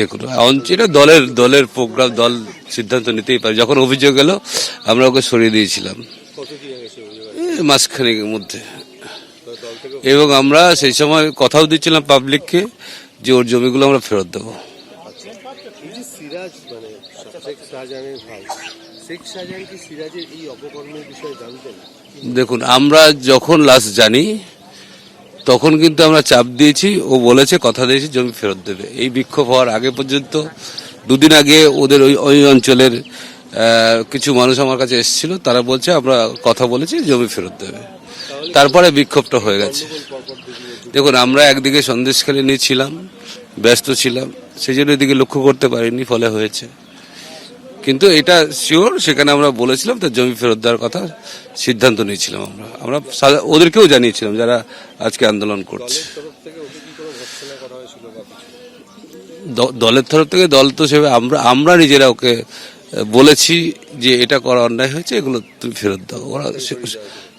দেখুন অঞ্চল এটা দলের দলের প্রোগ্রাম দল সিদ্ধান্ত নিতেই পারে। যখন অভিযোগ এলো আমরা ওকে সরিয়ে দিয়েছিলাম। মাসখানেকের মধ্যে। এবং আমরা সেই সময় কথাও দিচ্ছিলাম পাবলিককে যে ওর জমিগুলো আমরা ফেরত দেবো। মানে দেখুন আমরা যখন লাস্ট জানি তখন কিন্তু আমরা চাপ দিয়েছি, ও বলেছে, কথা দিয়েছি, জমি ফেরত দেবে। এই বিক্ষোভ হওয়ার আগে পর্যন্ত, দুদিন আগে ওদের ওই ওই অঞ্চলের কিছু মানুষ আমার কাছে এসেছিল, তারা বলছে, আমরা কথা বলেছি, জমি ফেরত দেবে। তারপরে বিক্ষোভটা হয়ে গেছে। দেখুন, আমরা একদিকে সন্দেশখালী নিয়ে ছিলাম, ব্যস্ত ছিলাম, সেই জন্য এদিকে লক্ষ্য করতে পারিনি, ফলে হয়েছে। কিন্তু এটা শিওর সেখানে আমরা বলেছিলাম তার জমি ফেরত দেওয়ার কথা সিদ্ধান্ত নিয়েছিলাম আমরা। আমরা ওদেরকেও জানিয়েছিলাম যারা আজকে আন্দোলন করছে। দলের তরফ থেকে দল তো সেভাবে আমরা আমরা নিজেরা ওকে বলেছি যে এটা করা অন্যায় হয়েছে এগুলো তুমি ফেরত দাও। ওরা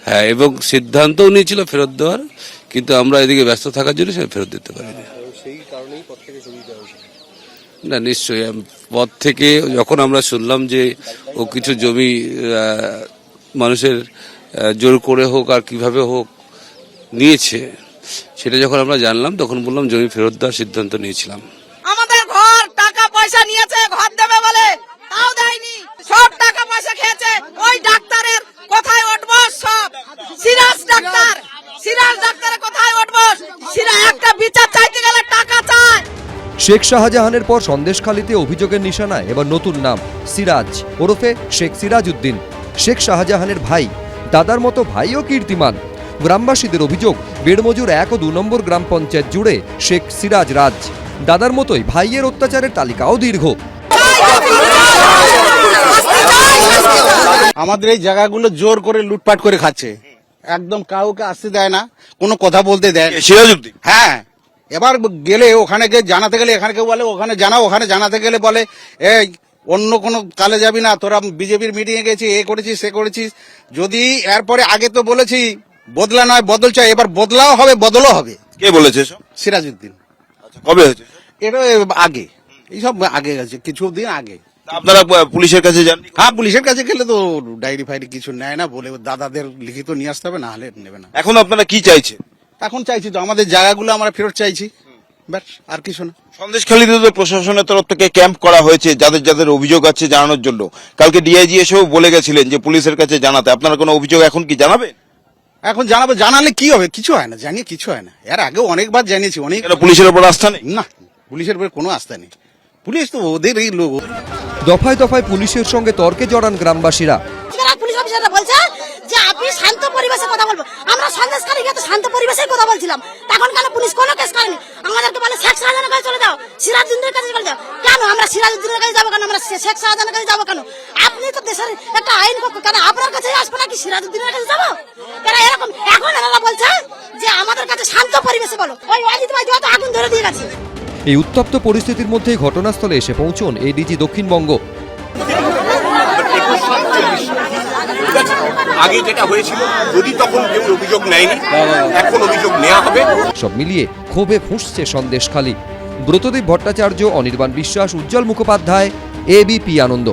হ্যাঁ এবং সিদ্ধান্তও নিয়েছিল ফেরত দেওয়ার কিন্তু আমরা এদিকে ব্যস্ত থাকার জন্য সেটা ফেরত দিতে পারিনি এবং সেই কারণেই পথ থেকে সরিয়ে দেওয়া হয়েছিল না, নিশ্চয়ই। পদ থেকে যখন আমরা শুনলাম যে ও কিছু জমি মানুষের জোর করে হোক আর কীভাবে হোক নিয়েছে, সেটা যখন আমরা জানলাম, তখন বললাম জমি ফেরত দেওয়ার সিদ্ধান্ত নিয়েছিলাম। আমাদের ঘর টাকা পয়সা নিয়েছে, ঘর দেবে বলে। তাও দেয়নি। সব টাকা পয়সা খেয়েছে। ওই ডাক্তারের কোথায় উঠবো সব। সিরাজ ডাক্তার। সিরাজ ডাক্তারের কোথায় উঠবো সিরা একটা বিচার চায় শেখ শাহজাহানের পর সন্দেশখালীতে অভিযোগের নিশানায় এবার নতুন নাম সিরাজ। ওরফে শেখ সিরাজ উদ্দিন শেখ শাহজাহানের ভাই দাদার মতো ভাইও কীর্তিমান। গ্রামবাসীদের অভিযোগ বেড়মজুর এক ও দু নম্বর গ্রাম পঞ্চায়েত জুড়ে শেখ সিরাজ রাজ দাদার মতোই ভাইয়ের অত্যাচারের তালিকাও দীর্ঘ। আমাদের এই জায়গাগুলো জোর করে লুটপাট করে খাচ্ছে। একদম কাউকে আসতে দেয় না কোনো কথা বলতে দেয় না। সিরাজউদ্দিন? হ্যাঁ। এবার গেলে ওখানে গিয়ে জানাতে গেলে এখানে কেউ বলে ওখানে জানাও ওখানে জানাতে গেলে বলে এই অন্য কোনো কালে যাবি না তোরা বিজেপির মিটিংয়ে গেছি এ করেছিস সে করেছিস। যদি এরপরে আগে তো বলেছি বদলা নয় বদল চাই এবার বদলাও হবে বদলও হবে। কে বলেছে সিরাজউদ্দিন। আচ্ছা, কবে হয়েছে এটা আগে এইসব আগে গেছে কিছুদিন আগে। আপনারা পুলিশের কাছে যান হ্যাঁ পুলিশের কাছে গেলে তো ডায়েরি ফাইরি কিছু নেয় না বলে দাদাদের লিখিত নিয়ে আসতে হবে না হলে নেবে না। এখন আপনারা কি চাইছেন? এখন চাইছি তো আমাদের জায়গাগুলো আমরা ফেরত চাইছি। ব্যাস আর কিছু না। সন্দেশখালীতে তো প্রশাসনের তরফ থেকে ক্যাম্প করা হয়েছে যাদের যাদের অভিযোগ আছে জানানোর জন্য। কালকে ডিআইজি এসেও বলে গেছিলেন যে পুলিশের কাছে জানাতে। আপনারা কোনো অভিযোগ এখন কি জানাবেন? এখন জানাব জানালে কি হবে? কিছু হয় না জানিয়ে কিছু হয় না। এর আগে অনেকবার জানিয়েছি অনেক পুলিশের উপর আস্থা নেই? না পুলিশের উপরে কোনো আস্থা নেই। পুলিশ তো ওদের এই লোক। দফায় দফায় পুলিশের সঙ্গে তর্কে জড়ান গ্রামবাসীরা। পুলিশ অফিসাররা বলছে যে আপনি শান্ত পরিবেশে কথা বলব আমরা তো শান্ত পরিবেশে কথা বলছিলাম। কেন পুলিশ কোনো কেস করেনি? আমাদেরকে বলে, শেখ শাহজাহানের কাছে চলে যাও। সিরাজউদ্দিনের কাছে চলে যাও। কেন? আমরা সিরাজউদ্দিনের কাছে যাব কেন? আমরা শেখ শাহজাহানের কাছে যাব কেন? আপনি তো দেশের একটা আইন কেন আপনার কাছে আসব নাকি? সিরাজউদ্দিনের কাছে যাব? কেন এরকম? এখন এনারা বলছে যে, আমাদের কাছে শান্ত পরিবেশে বলো। ওই অজিত ভাই আগুন ধরে দিয়ে গেছে। এই উত্তপ্ত পরিস্থিতির মধ্যেই ঘটনাস্থলে এসে পৌঁছন এডিজি দক্ষিণবঙ্গ। আগে যেটা হয়েছিল, যদি তখন কেউ অভিযোগ নেয়নি, এখন অভিযোগ নেওয়া হবে। সব মিলিয়ে ক্ষোভে ফুঁসছে সন্দেশখালী। ব্রতদেব ভট্টাচার্য, অনির্বাণ বিশ্বাস, উজ্জ্বল মুখোপাধ্যায় এবিপি আনন্দ।